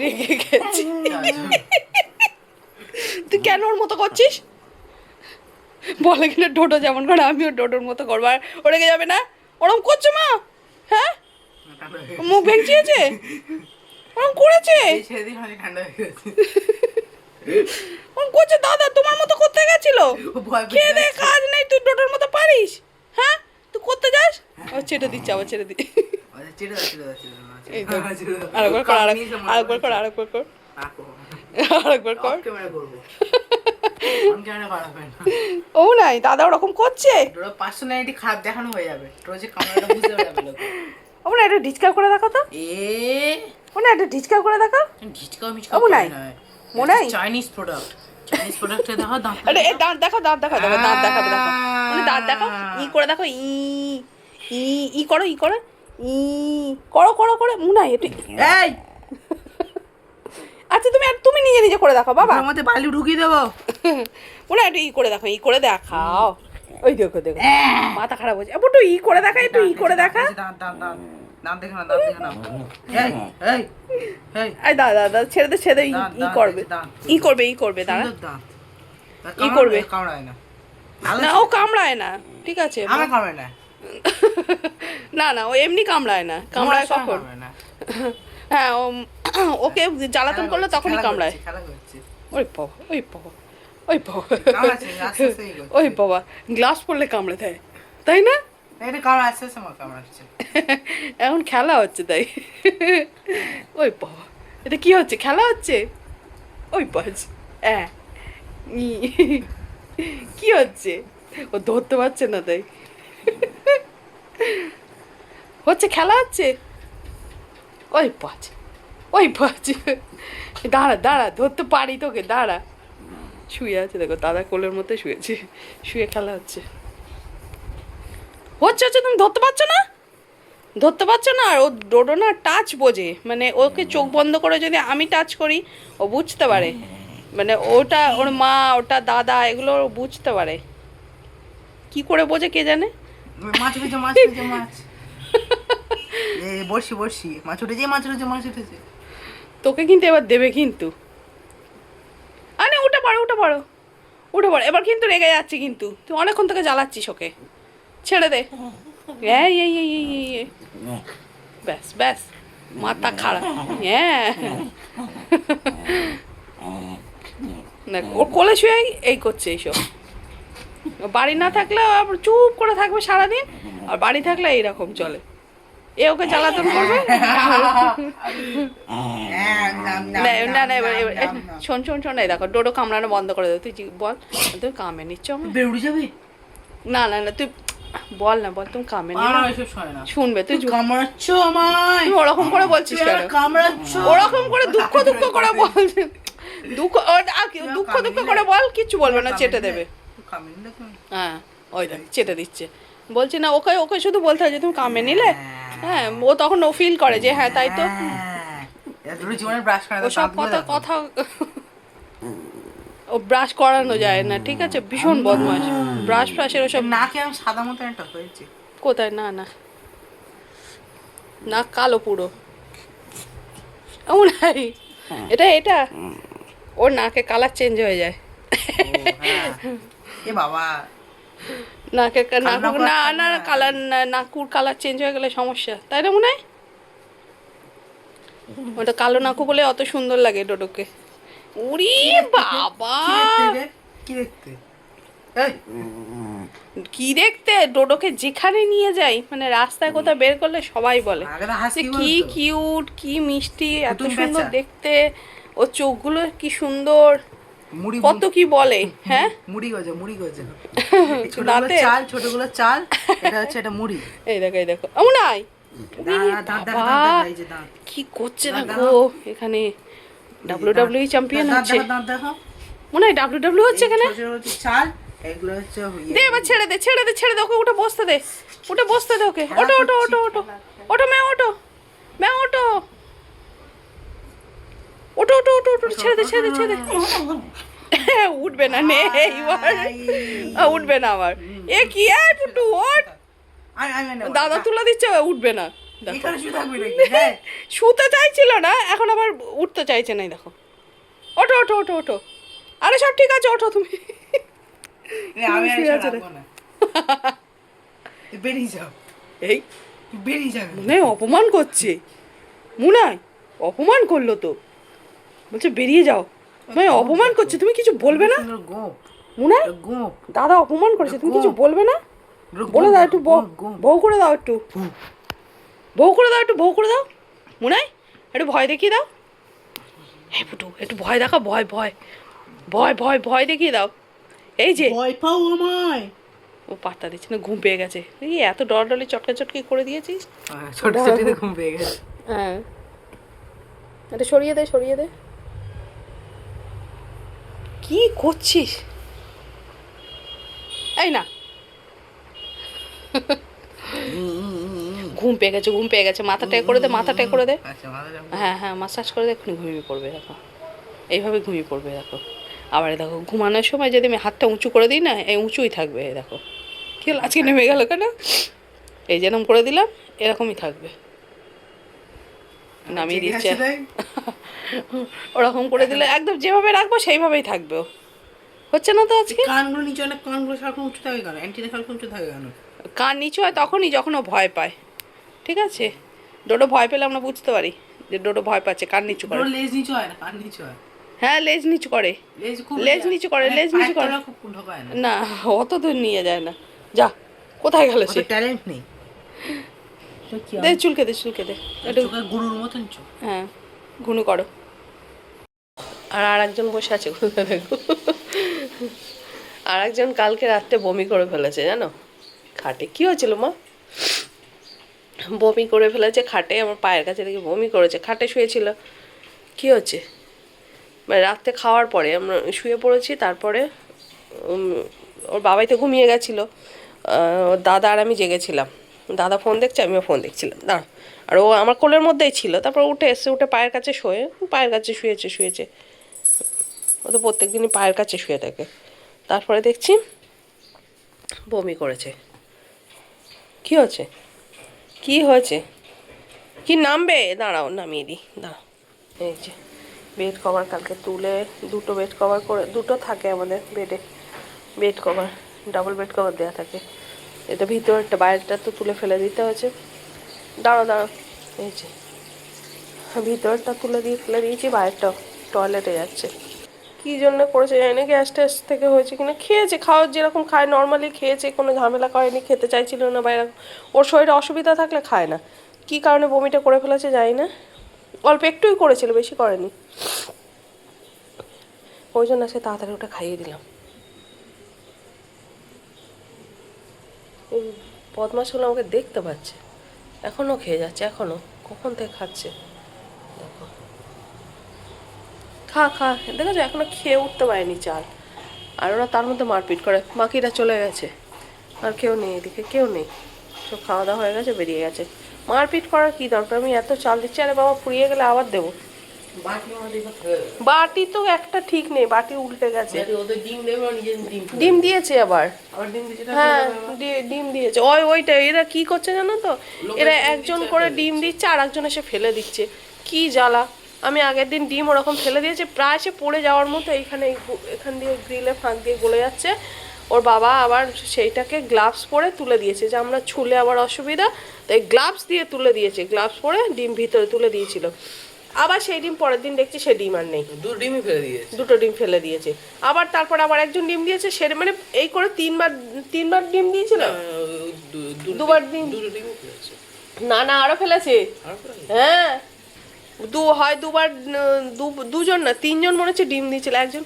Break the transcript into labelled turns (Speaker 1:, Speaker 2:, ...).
Speaker 1: রেগে গেছি তুই কেন ওর মতো করছিস? বলে কিনা ডোডো যেমন করে, আমিও ডোডোর মতো করব। আর ও যাবে না? ওরম করছে মা? হ্যাঁ? মুখ ভেঙচিয়েছে ওরম করেছে?
Speaker 2: ঠান্ডা হয়ে গেছে।
Speaker 1: করছে দাদা তোমার মতো করতে গেছিল? খেয়ে দে কাজ নেই তুই ডোডোর মতো পারিস? হ্যাঁ? তুই করতে যাস? ও ছেড়ে দিচ্ছে আবার ছেড়ে দি। আরেকবার কর কর কর। কর। ও নাই দাদা ওরকম করছে?
Speaker 2: personality খারাপ দেখানো হয়ে যাবে। যে ক্যামেরাটা বুঝতে পারবে
Speaker 1: ও না এটা ডিসকার করে দেখো তো।
Speaker 2: এ?
Speaker 1: ও না এটা ডিসকার করে দেখো
Speaker 2: ঢিচকা মিচকা
Speaker 1: ও, নাই। মোনাই?
Speaker 2: চাইনিজ প্রোডাক্ট চাইনিজ প্রোডাক্টে দেখো
Speaker 1: আরে দাঁত দেখো। দাঁত দেখো দেখো দাঁত দেখাবে দেখো। মানে দাঁত দেখো ই করে দেখো ই ই ই করো ই করো ই করো করো করে মুনা একটু
Speaker 2: এই!
Speaker 1: আচ্ছা তুমি আর তুমি নিজে নিজে করে দেখো বাবা।
Speaker 2: মধ্যে বালি ঢুকিয়ে দেবো।
Speaker 1: মুনা একটু ই করে দেখো ই করে দেখাও। ওই দেখো দেখো। মাথা খারাপ হচ্ছে একটু ই করে দেখা একটু ই করে দেখা।
Speaker 2: দাঁত দাঁত দাঁত দাঁত দেখে না দাঁত দেখে না এই এই। এই
Speaker 1: আই দাদা দাদা ছেড়ে দে ছেড়ে দে, ই-
Speaker 2: দাঁত,
Speaker 1: ই
Speaker 2: দাঁত,
Speaker 1: করবে ই করবে ই করবে দাঁড়া।
Speaker 2: সুন্দর দাঁত। তা
Speaker 1: ই করবে।
Speaker 2: কামড়ায়- না।
Speaker 1: না ও কামড়ায় না ঠিক আছে।
Speaker 2: আমার কামড়ায় না।
Speaker 1: না না ও এমনি কামড়ায় না। কামড়ায় কখন?
Speaker 2: না।
Speaker 1: হ্যাঁ ও ওকে জ্বালাতন করলে তখনই কামড়ায়। ওই বাবা ওই বাবা ওই বাবা। ওই বাবা গ্লাস পড়লে কামড়ে দেয় তাই না? এখন খেলা হচ্ছে তাই। ওই বাবা এটা কি হচ্ছে? খেলা হচ্ছে? ওই বাজ হ্যাঁ। কি হচ্ছে? ও ধরতে পারছে না তাই। হচ্ছে, খেলা হচ্ছে? ওই পাঁচ ওই পাঁচ দাঁড়া দাঁড়া, ধরতে পারি তোকে, দাঁড়া। শুয়ে আছে, দেখো, দাদা কোলের মধ্যে শুয়েছে। শুয়ে খেলা হচ্ছে। হচ্ছে হচ্ছে তুমি ধরতে পারছ না? ধরতে পারছ না আর ও ডোডো না টাচ বোঝে। মানে ওকে চোখ বন্ধ করে যদি আমি টাচ করি ও বুঝতে পারে। মানে ওটা ওর মা ওটা দাদা এগুলো ও বুঝতে পারে। কি করে বোঝে কে জানে?
Speaker 2: মাছ উঠেছে মাছ উঠেছে মাছ। বসি বসি মাছ উঠেছে মাছ উঠেছে মাছ উঠেছে।
Speaker 1: তোকে কিন্তু এবার দেবে কিন্তু। আরে উঠে পড়ো উঠে পড়ো। উঠে পড়ো। এবার কিন্তু রেগে যাচ্ছে কিন্তু। তুই অনেকক্ষণ থেকে জ্বালাচ্ছিস ওকে। ছেড়ে দে। এই এই এই এই এই, এই। ব্যাস ব্যাস। মাথা খারাপ। হ্যাঁ। দেখ ওর কোলে শুয়ে এই করছে এইসব। বাড়ি না থাকলে চুপ করে থাকবে সারাদিন আর বাড়ি থাকলে এইরকম চলে। এ ওকে জ্বালাতন করবে? না না এবার এবার। শোন শোন শোন এই দেখো ডোডো কামড়ানো বন্ধ করে দে। তুই বল। তুই কামে নিচ্ছ?
Speaker 2: বেরুড়ে যাবি?
Speaker 1: না না না তুই বল না বল তুমি কামে নি। শুনবে তুই
Speaker 2: কামড়াচ্ছ আমায়।
Speaker 1: তুই ওরকম করে বলছিস কেন?
Speaker 2: কামড়াচ্ছ।
Speaker 1: ওরকম করে দুঃখ দুঃখ করে বল। দুঃখ দুঃখ দুঃখ করে বল কিচ্ছু বলবে না চেটে দেবে।
Speaker 2: কামড়ে নিলে তুমি?
Speaker 1: হ্যাঁ ওই দেখ চেটে দিচ্ছে। বলছি না ওকে ওকে শুধু বলতে হয় যে তুমি কামে নিলে? হ্যাঁ। ও তখন ও ফিল করে যে হ্যাঁ তাই তো।
Speaker 2: হ্যাঁ,
Speaker 1: ওসব কথা কথা ও ব্রাশ করানো যায় না ঠিক আছে? ভীষণ বদমাস ব্রাশ ফ্রাশের ওসব
Speaker 2: নাকে আমি সাদা মতো একটা হয়েছে।
Speaker 1: কোথায়? না না। না কালো পুরো। এমন নাই। এটা এটা? ওর নাকে কালার চেঞ্জ হয়ে যায়।
Speaker 2: এ বাবা।
Speaker 1: নাকে নাক
Speaker 2: নাক
Speaker 1: না না
Speaker 2: না।
Speaker 1: কালার নাকুর কালার চেঞ্জ হয়ে গেলে সমস্যা। তাই না মনে হয়? ওটা কালো নাকু বলে অত সুন্দর লাগে ডোডোকে। উরি বাবা!
Speaker 2: কি দেখতে? কি দেখতে
Speaker 1: ডোডোকে যেখানে নিয়ে যাই মানে রাস্তায় কোথাও বের করলে সবাই বলে কি কিউট কি মিষ্টি এত সুন্দর দেখতে ও চোখগুলো কি সুন্দর কত কি বলে হ্যাঁ
Speaker 2: মুড়ি গজা মুড়ি গজা ছোটগুলো? চাল ছোটগুলো চাল এটা হচ্ছে এটা মুড়ি
Speaker 1: এই দেখো এই দেখো এমন নাই কি করছে দেখো এখানে ডাব্লিউ ডাব্লিউ চ্যাম্পিয়ন হচ্ছে মনে হয় ডাব্লিউ ডাব্লিউ হচ্ছে এখানে
Speaker 2: চাল এগুলো হচ্ছে ইয়ে।
Speaker 1: দে এবার ছেড়ে দে ছেড়ে দে ছেড়ে দে ওকে উঠে বসতে দে। উঠে বসতে দে ওকে। ওটো ওটো ওটো ওটো ওটো মে ওটো মে ওটো ওটো ওটো ওটো ওটো ছেড়ে দে ছেড়ে দে ছেড়ে দে।
Speaker 3: উঠবে না নে এইবার। উঠবে না আবার। এ কি
Speaker 2: আমি- আমি নেব।
Speaker 3: দাদা তুলে দিচ্ছে উঠবে না?
Speaker 2: হ্যাঁ।
Speaker 3: শুতে চাইছিল না এখন আবার উঠতে চাইছে না দেখো। ওঠো ওঠো ওঠো ওঠো। আরে সব ঠিক আছে ওঠো তুমি।
Speaker 2: আমি বেরিয়ে যাও
Speaker 3: এই?
Speaker 2: বেরিয়ে যাবে
Speaker 3: মনে অপমান করছে। মুনাই অপমান করল তো। বলছে বেরিয়ে যাও। মানে অপমান করছে। তুমি কিছু বলবে না? মুনাই দাদা অপমান করেছে। তুমি কিছু বলবে না? বলে দাও একটু বউ করে দাও একটু। বউ করে দাও একটু বউ করে দাও। মুনাই একটু ভয় দেখিয়ে দাও। হ্যাঁ পুটু একটু ভয় দেখা ভয় ভয়। ভয় ভয় ভয় দেখিয়ে দাও। এই যে।
Speaker 2: ভয় পাও আমায়।
Speaker 3: ও পাত্তা দিচ্ছে না ঘুম পেয়ে গেছে। এই এত ডর ডলে চটকা চটকি করে দিয়েছিস?
Speaker 2: ছোট ছোটিতে ঘুম পেয়ে গেছে।
Speaker 3: হ্যাঁ। এটা সরিয়ে দে সরিয়ে দে। কি করছিস? এই না। ঘুম পেয়ে গেছে ঘুম পেয়ে গেছে। মাথাটা করে দে মাথাটা করে দে।
Speaker 2: আচ্ছা ভালো
Speaker 3: হ্যাঁ হ্যাঁ মাসাজ করে দে এক্ষুনি ঘুমিয়ে পড়বে দেখো। এইভাবে ঘুমিয়ে পড়বে দেখো। আবার দেখো ঘুমানোর সময় যদি আমি হাতটা উঁচু করে দিই না এই উঁচুই থাকবে এই দেখো। কি হলো আজকে নেমে গেল কেন? এই যেরকম করে দিলাম এরকমই থাকবে। নামিয়ে দিচ্ছে। ওরকম করে দিলে একদম যেভাবে রাখব সেইভাবেই থাকবে। হচ্ছে না তো আজকে?
Speaker 2: কানগুলো নিচে অনেক কানগুলো সারাক্ষণ উঁচু থাকে কেন? অ্যান্টি সারাক্ষণ উঁচু থাকে কেন?
Speaker 3: কান নিচু হয় তখনই যখন ও ভয় পায়। ঠিক আছে? ডোডো ভয় পেলে আমরা বুঝতে পারি যে ডোডো ভয় পাচ্ছে কান নিচু করে।
Speaker 2: লেজ নিচু হয় না কান নিচু হয়।
Speaker 3: হ্যাঁ লেজ নিচু করে।
Speaker 2: লেজ
Speaker 3: নিচু করে,
Speaker 2: মানে
Speaker 3: লেজ নিচু করে।
Speaker 2: না?
Speaker 3: অত দূর নিয়ে যায় না। যা কোথায় গেল সে?
Speaker 2: ট্যালেন্ট নেই।
Speaker 3: দে চুলকে দে চুলকে দে। একটু
Speaker 2: গুরুর মতন চোখ।
Speaker 3: হ্যাঁ ঘুনু করো। আর আর একজন বসে আছে দেখো আর একজন কালকে রাত্রে বমি করে ফেলেছে জানো? খাটে। কি হয়েছিল মা? বমি করে ফেলেছে খাটে। আমার পায়ের কাছে দেখি বমি করেছে খাটে শুয়েছিল। কি হচ্ছে? মানে রাত্রে খাওয়ার পরে আমরা শুয়ে পড়েছি, তারপরে ওর বাবাই তো ঘুমিয়ে গেছিল। ওর দাদা আর আমি জেগেছিলাম। দাদা ফোন দেখছে, আমিও ফোন দেখছিলাম। দাঁড়া। আর ও আমার কোলের মধ্যেই ছিল। তারপর উঠে এসে, উঠে পায়ের কাছে শোয়ে, পায়ের কাছে শুয়েছে শুয়েছে। ও তো প্রত্যেক দিনই পায়ের কাছে শুয়ে থাকে। তারপরে দেখছি, বমি করেছে। কি হয়েছে? কি হয়েছে? কি নামবে? দাঁড়াও, নামিয়ে দিই। দাঁড়াও। এই যে। বেড কভার কালকে তুলে দুটো বেড কভার করে, দুটো থাকে আমাদের বেডে bed cover double bed cover দেওয়া থাকে। এটা ভিতরটা বাইরেটা তো তুলে ফেলে দিতে হয়েছে। দাঁড়াও দাঁড়াও, এই যে। ভিতরটা তুলে দিয়ে ফেলে দিয়েছি বাইরেটা টয়লেটে যাচ্ছে। কী জন্য করেছে জানি না গ্যাস ট্যাস থেকে হয়েছে কিনা, খেয়েছে, খাওয়ার যেরকম খায় নর্মালি খেয়েছে, কোনো ঝামেলা করেনি, খেতে চাইছিল না বা এরকম। ওর শরীরে অসুবিধা থাকলে খায় না। কী কারণে বমিটা করে ফেলেছে জানি না। অল্প একটুই করেছিল, বেশি করেনি। ওই জন্য সে তাড়াতাড়ি ওটা খাইয়ে দিলাম। এই বদমাশগুলো আমাকে দেখতে পাচ্ছে। এখনও খেয়ে যাচ্ছে, এখনও। কখন থেকে খাচ্ছে? দেখো। খা খা। দেখেছ, এখনও খেয়ে উঠতে পারেনি চাল। আর ওরা তার মধ্যে মারপিট করে। বাকিরা চলে গেছে। আর কেউ নেই এদিকে, কেউ নেই। সব খাওয়া দাওয়া হয়ে গেছে, বেরিয়ে গেছে। মারপিট করার কি দরকার? আমি এত চাল দিচ্ছি আরে বাবা ফুরিয়ে গেলে আবার দেবো। বাটি তো একটা ঠিক নেই বাটি উল্টে গেছে।
Speaker 2: ডিম
Speaker 3: দিয়েছে আবার। হ্যাঁ ডিম দিয়েছে। ওই ওইটা এরা কি করছে জানো তো? এরা একজন করে ডিম দিচ্ছে। আর একজন এসে ফেলে দিচ্ছে। কি জ্বালা। আমি আগের দিন ডিম ওরকম ফেলে দিয়েছে প্রায় সে পড়ে যাওয়ার মতো এইখানে এখান দিয়ে গ্রিলে ফাঁক দিয়ে গলে যাচ্ছে। ওর বাবা আবার সেইটাকে গ্লাভস পরে তুলে দিয়েছে যে আমরা ছুলে আবার অসুবিধা তাই গ্লাভস দিয়ে তুলে দিয়েছে। গ্লাভস পরে ডিম ভিতরে তুলে দিয়েছিল। আবার সেই ডিম পরের দিন দেখছি সে ডিম আর নেই।
Speaker 2: দু ডিমই ফেলে দিয়েছে।
Speaker 3: দুটো ডিম ফেলে দিয়েছে। আবার তারপর আবার একজন ডিম দিয়েছে সে মানে এই করে তিনবার তিনবার ডিম দিয়েছিল? দুবার ডিম।
Speaker 2: দুটো ডিমই ফেলেছে।
Speaker 3: না না আরও ফেলেছে? হ্যাঁ। দু হয় দুবার দুজন না তিনজন মনে হচ্ছে ডিম দিয়েছিল। একজন